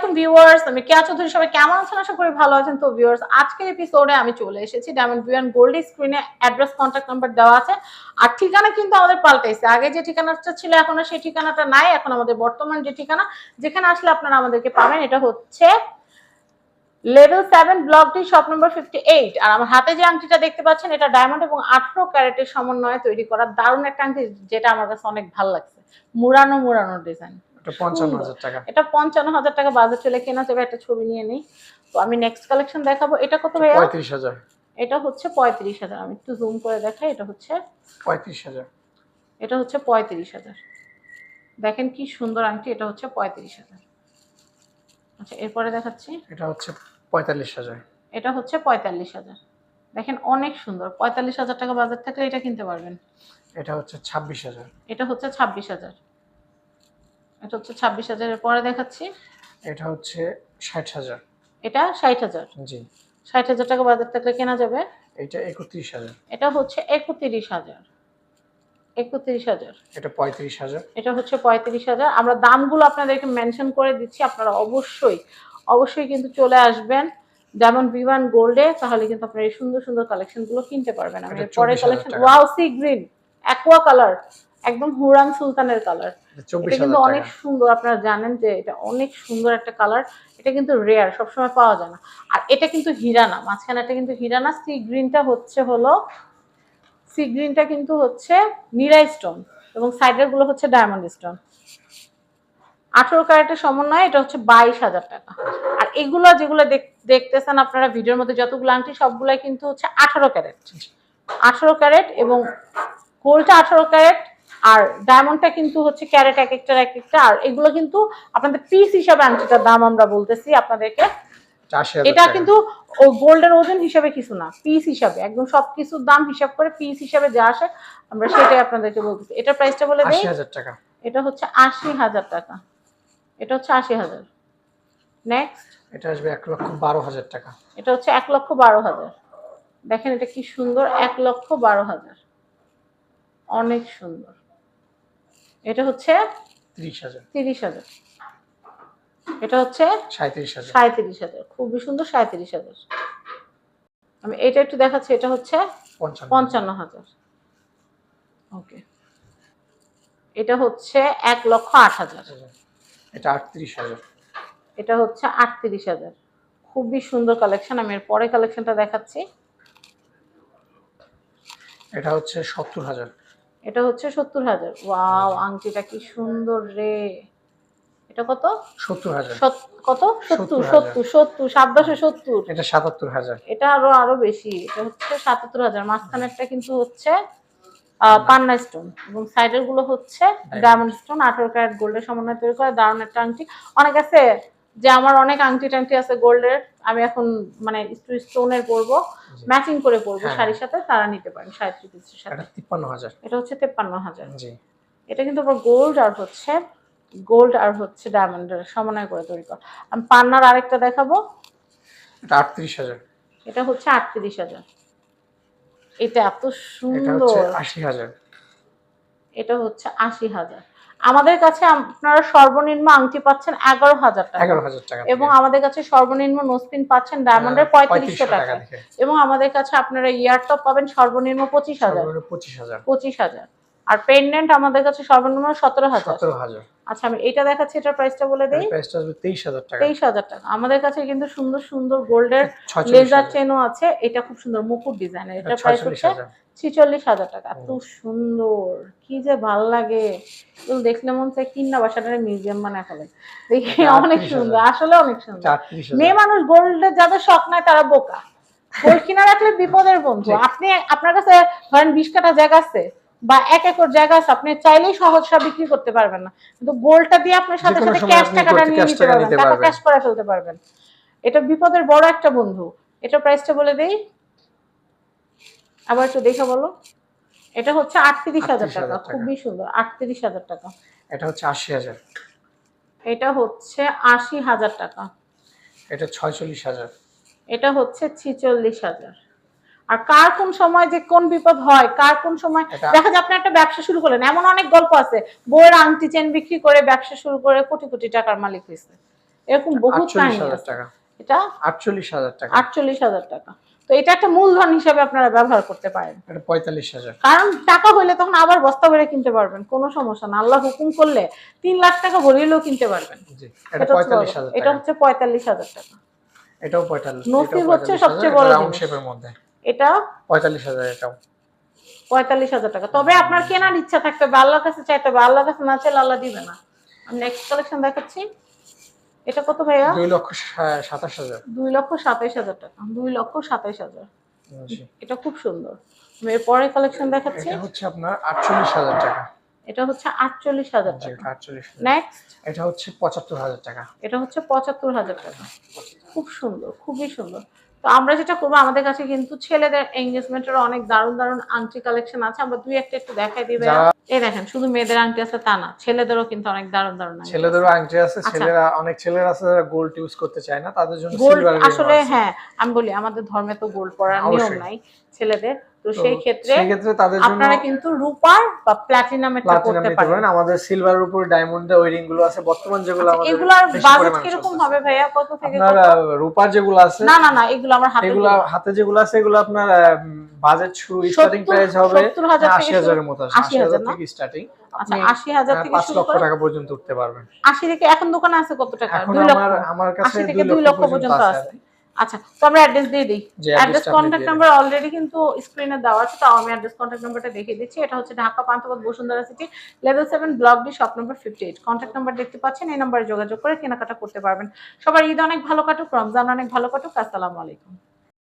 আলাইকুম ভিউয়ার্স, আমি কেয়া চৌধুরী সবাই কেমন আছেন? আশা করি ভালো আছেন। তো ভিউয়ার্স, আজকের এপিসোডে আমি চলে এসেছি। ডায়মন্ড ভিউ অ্যান্ড গোল্ড স্ক্রিনে অ্যাড্রেস কন্ট্যাক্ট নাম্বার দেওয়া আছে। আর ঠিকানা কিন্তু আমাদের পাল্টাইছে। আগে যে ঠিকানাটা ছিল, এখন সেই ঠিকানাটা নাই। এখন আমাদের বর্তমান যে ঠিকানা, যেখানে আসলে আপনারা আমাদেরকে পাবেন, এটা হচ্ছে level seven block D shop number fifty eight আর আমার হাতে যে আংটিটা দেখতে পাচ্ছেন, এটা ডায়মন্ড এবং আঠারো ক্যারেটের সমন্বয়ে তৈরি করা দারুণ একটা আংটি, যেটা আমার কাছে অনেক ভালো লাগছে। মুড়ানো মুড়ানো ডিজাইন এটা পঞ্চান্ন হাজার টাকা। চলে কেনা যাবে একটা ছবি নিয়ে নিই। তো আমি নেক্সট কালেকশন দেখাবো। এটা কত ভাইয়া? পঁয়ত্রিশ হাজার। এটা হচ্ছে পঁয়ত্রিশ হাজার। আমি একটু জুম করে দেখাই এটা হচ্ছে পঁয়ত্রিশ হাজার। এটা হচ্ছে পঁয়ত্রিশ হাজার। দেখেন কি সুন্দর আংটি এটা হচ্ছে পঁয়ত্রিশ হাজার। আচ্ছা এরপরে দেখাচ্ছি। এটা হচ্ছে পঁয়তাল্লিশ হাজার। এটা হচ্ছে পঁয়তাল্লিশ হাজার। দেখেন অনেক সুন্দর। পঁয়তাল্লিশ হাজার টাকা বাজার থাকলে এটা কিনতে পারবেন। এটা হচ্ছে ছাব্বিশ হাজার। এটা হচ্ছে ছাব্বিশ হাজার। এটা হচ্ছে ছাব্বিশ হাজারের পরে দেখাচ্ছি। এটা হচ্ছে ষাট হাজার। এটা ষাট হাজার। জি। ষাট হাজার টাকা বাজার থাকলে কেনা যাবে? এটা একত্রিশ হাজার। এটা হচ্ছে একত্রিশ হাজার। একত্রিশ হাজার। এটা পঁয়ত্রিশ হাজার। এটা হচ্ছে পঁয়ত্রিশ হাজার। আমরা দামগুলো আপনাদেরকে মেনশন করে দিচ্ছি আপনারা অবশ্যই অবশ্যই কিন্তু চলে আসবেন যেমন বিমান গোল্ডে তাহলে কিন্তু আপনারা এই সুন্দর সুন্দর কালেকশনগুলো কিনতে পারবেন। আমি এটা পরে collection. Wow sea green aqua colour একদম হুরান সুলতানের কালার এটা কিন্তু অনেক সুন্দর আপনারা জানেন যে এটা অনেক সুন্দর একটা কালার এটা কিন্তু রেয়ার সবসময় পাওয়া যায় না। আর এটা কিন্তু হীরা না মাঝখানে এটা কিন্তু হীরা না সি গ্রিনটা হচ্ছে হলো সি গ্রিনটা কিন্তু হচ্ছে নীরা স্টোন এবং সাইডেরগুলো হচ্ছে ডায়মন্ড স্টোন আঠেরো ক্যারেটের সমন্বয়ে এটা হচ্ছে বাইশ হাজার টাকা। আর এগুলো যেগুলো দেখ- দেখতেছেন আপনারা ভিডিওর মধ্যে যতগুলো আংটি সবগুলাই কিন্তু হচ্ছে আঠারো ক্যারেট। আঠারো ক্যারেট এবং গোল্ডটা আঠারো ক্যারেট আর ডায়মন্ডটা কিন্তু হচ্ছে ক্যারেট এক একটার এক একটা আর এগুলো কিন্তু আপনাদের পিস হিসাবে আংটিটার দাম আমরা বলতেছি আপনাদেরকে এটা এটা। কিন্তু ও গোল্ডের ওজন হিসাবে কিছু না পিস হিসাবে একদম সব কিছুর দাম হিসাব করে পিস হিসাবে যা আসে আমরা সেটাই আপনাদেরকে বলতেছি। এটার প্রাইসটা বলে দিই টাকা। এটা হচ্ছে আশি হাজার টাকা এটা হচ্ছে আশি হাজার। নেক্সট এটা আসবে এক লক্ষ বারো হাজার টাকা। এটা হচ্ছে এক লক্ষ বারো হাজার। দেখেন এটা কি সুন্দর এক লক্ষ বারো হাজার। অনেক সুন্দর। এটা হচ্ছে ত্রিশ হাজার। তিরিশ হাজার। এটা হচ্ছে সাঁত্রিশ হাজার। সাঁত্রিশ হাজার। খুবই সুন্দর সাঁত্রিশ হাজার। আমি এটা একটু দেখাচ্ছি এটা হচ্ছে পঞ্চান্ন হাজার। ওকে। এটা হচ্ছে এক লক্ষ আট হাজার। হাজার। এটা আটত্রিশ হাজার। এটা হচ্ছে আটত্রিশ হাজার। খুবই সুন্দর কালেকশন। আমি এর পরে কালেকশনটা দেখাচ্ছি। এটা হচ্ছে সত্তর হাজার। এটা হচ্ছে সত্তর হাজার। ওয়াও আংটিটা কি সুন্দর রে। এটা কত? সত্তর হাজার। কত? সত্তর 70,000 সত্তর সত্তর সাতশো সত্তর। এটা সাতাত্তর হাজার। এটা আরও আরও বেশি। এটা হচ্ছে সাতাত্তর হাজার। মাঝখানেরটা কিন্তু হচ্ছে আহ, পান্না স্টোন এবং সাইডেরগুলো হচ্ছে ডায়মন্ড স্টোন আঠারো ক্যারেট গোল্ডের সমন্বয় তৈরি করে দারুণ একটা আংটি। অনেক আছে যে আমার অনেক আংটি টাংটি আছে গোল্ডের আমি এখন মানে স্টোনের পরবো ম্যাচিং করে পরবো হ্যাঁ। শাড়ির সাথে তারা নিতে পারেন সাড়ে পিসের সাথে। তিপ্পান্ন হাজার। এটা হচ্ছে তেপ্পান্ন হাজার। এটা কিন্তু আবার গোল্ড আর হচ্ছে গোল্ড আর হচ্ছে ডায়মন্ডের সমন্বয় করে তৈরি করা। আমি পান্নার আরেকটা দেখাবো। এটা আটত্রিশ হাজার। এটা হচ্ছে আটত্রিশ হাজার। এটা এত সুন্দর। আশি হাজার। এটা হচ্ছে আশি হাজার। আমাদের কাছে আপনারা সর্বনিম্ন আংটি পাচ্ছেন এগারো হাজার টাকা। এগারো হাজার টাকা এবং আমাদের কাছে সর্বনিম্ন নোসপিন পাচ্ছেন ডায়মন্ডের পঁয়ত্রিশশো টাকা। এবং আমাদের কাছে আপনারা ইয়ার টপ পাবেন সর্বনিম্ন পঁচিশ হাজার। সর্বনিম্ন পঁচিশ হাজার। পঁচিশ হাজার। আর পেন্ডেন্ট আমাদের কাছে সর্বনিম্ন সতেরো হাজার। সতেরো হাজার। আচ্ছা আমি এটা দেখাচ্ছি এটার প্রাইসটা বলে দিই। প্রাইসটা আসবে তেইশ হাজার টাকা। তেইশ হাজার টাকা। আমাদের কাছে কিন্তু সুন্দর সুন্দর গোল্ডের লেজার। চেনও আছে। এটা খুব সুন্দর মুকুট ডিজাইনের এটা প্রাইস হচ্ছে ছিচল্লিশ হাজার টাকা। এত সুন্দর। কি যে ভালো লাগে। এগুলো দেখলে মন চায় কিনা বাসাটা মিউজিয়াম বানায় ফেলে। দেখে অনেক সুন্দর আসলে অনেক সুন্দর। মেয়ে মানুষ গোল্ডের যাদের শখ নাই তারা বোকা। গোল্ড কিনা রাখলে বিপদের বন্ধু। আপনি আপনার কাছে ধরেন বিশ কাটা জায়গা আছে। বা এক একর জায়গা আছে আপনি চাইলেই সহজটা বিক্রি করতে পারবেন না। কিন্তু গোল্ডটা দিয়ে আপনার সাথে সাথে ক্যাশ টাকাটা নিয়ে নিতে পারবেন টাকা ক্যাশ করে ফেলতে পারবেন। এটা বিপদের বড় একটা বন্ধু। এটা প্রাইসটা বলে দেই। আবার একটু দেখে বলো। এটা হচ্ছে আটত্রিশ হাজার 38,000 টাকা টাকা। খুবই সুন্দর আটত্রিশ হাজার টাকা। এটা হচ্ছে আশি হাজার। এটা হচ্ছে আশি হাজার টাকা। এটা ছয়চল্লিশ হাজার। এটা হচ্ছে ছিচল্লিশ হাজার। আর কার কোন সময় যে কোন বিপদ হয় কার কোন সময় দেখা যায় আপনি একটা ব্যবসা শুরু করলেন এমন অনেক গল্প আছে বইয়ের আংটি চেন বিক্রি করে ব্যবসা শুরু করে কোটি কোটি টাকার মালিক হয়েছে। এরকম কাহিনী টাকা। এটা আটচল্লিশ হাজার টাকা। আটচল্লিশ হাজার টাকা। তো এটা একটা মূলধন হিসেবে আপনারা ব্যবহার করতে পারেন। এটা পঁয়তাল্লিশ হাজার। কারণ টাকা হইলে তখন আবার বস্তা ভরে কিনতে পারবেন কোনো সমস্যা না। আল্লাহ হুকুম করলে তিন লাখ টাকা ভরিলেও কিনতে পারবেন। এটা হচ্ছে পঁয়তাল্লিশ হাজার টাকা। হচ্ছে পঁয়তাল্লিশ হাজার টাকা। এটাও পঁয়তাল্লিশ নসিব হচ্ছে সবচেয়ে বড় রাউন্ড শেপের মধ্যে। এটা পঁয়তাল্লিশ হাজার এটাও পঁয়তাল্লিশ হাজার টাকা। তবে আপনার কেনার ইচ্ছা থাকতে হবে আল্লাহর কাছে চাইতে হবে। আল্লাহর কাছে না চাইলে আল্লাহ দিবে না। আমি নেক্সট কালেকশন দেখাচ্ছি। এটা কত ভাইয়া? দুই লক্ষ সাতাশ হাজার। দুই লক্ষ সাতাইশ হাজার টাকা। দুই লক্ষ সাতাইশ হাজার। এটা খুব সুন্দর। আমি এর পরের কালেকশন দেখাচ্ছি। এটা হচ্ছে আপনার আটচল্লিশ হাজার টাকা। এটা হচ্ছে আটচল্লিশ হাজার টাকা। নেক্সট এটা হচ্ছে পঁচাত্তর হাজার টাকা। এটা হচ্ছে পঁচাত্তর হাজার টাকা। খুব সুন্দর খুবই সুন্দর। তো আমরা যেটা করব আমাদের কাছে কিন্তু ছেলেদের এঙ্গেজমেন্টের অনেক দারুণ দারুণ আংটি কালেকশন আছে। আমরা দুই একটা একটু দেখাই দিবে এই দেখেন শুধু মেয়েদের আংটি আছে তা না ছেলেদেরও কিন্তু অনেক দারুণ দারুণ ছেলেদেরও আংটি আছে আচ্ছা। ছেলেরা অনেক ছেলেরা আছে যারা গোল্ড ইউজ করতে চায় না তাদের জন্য আসলে হ্যাঁ আমি বলি আমাদের ধর্মে তো গোল্ড পরার নিয়ম নাই। ছেলেদের। তো সেই ক্ষেত্রে সেই ক্ষেত্রে তাদের জন্য আপনারা কিন্তু রূপার বা প্লাটিনাম করতে পারেন। আমাদের সিলভারের উপর ডায়মন্ডের ওই রিংগুলো আছে। বর্তমান যেগুলো আচ্ছা, আমাদের এগুলার বাজেট কীরকম চলতেছে। হবে ভাইয়া? কত থেকে আপনার রূপার যেগুলো আছে না না না এগুলো আমার হাতে এগুলা হাতে যেগুলো আছে এগুলো আপনার বাজেট শুরু স্টার্টিং প্রাইস হবে সত্তর হাজার থেকে আশি হাজারের মতো আছে আশি আশি হাজার হাজার না? থেকে স্টার্টিং আচ্ছা আপনি আশি হাজার থেকে পাঁচ শুরু লক্ষ করে টাকা পর্যন্ত উঠতে পারবেন। আশি থেকে এখন দোকানে আছে কত টাকা? এখন দুই লক্ষ আমার কাছে আশি থেকে দুই দুই লক্ষ লক্ষ পর্যন্ত আছে আচ্ছা তো আমরা অ্যাড্রেস দিয়ে দিই। অ্যাড্রেস কন্ট্যাক্ট নাম্বার অলরেডি কিন্তু স্ক্রিনে দেওয়া আছে তাও আমি অ্যাড্রেস কন্ট্যাক্ট নাম্বারটা দেখিয়ে দিচ্ছি। এটা হচ্ছে Dhaka Panthapath Bashundhara city level seven block D shop number fifty eight contact number দেখতে পাচ্ছেন এই নাম্বারে যোগাযোগ করে কেনাকাটা করতে পারবেন। সবার ঈদ অনেক ভালো কাটুক রমজান অনেক ভালো কাটুক আসসালামু আলাইকুম।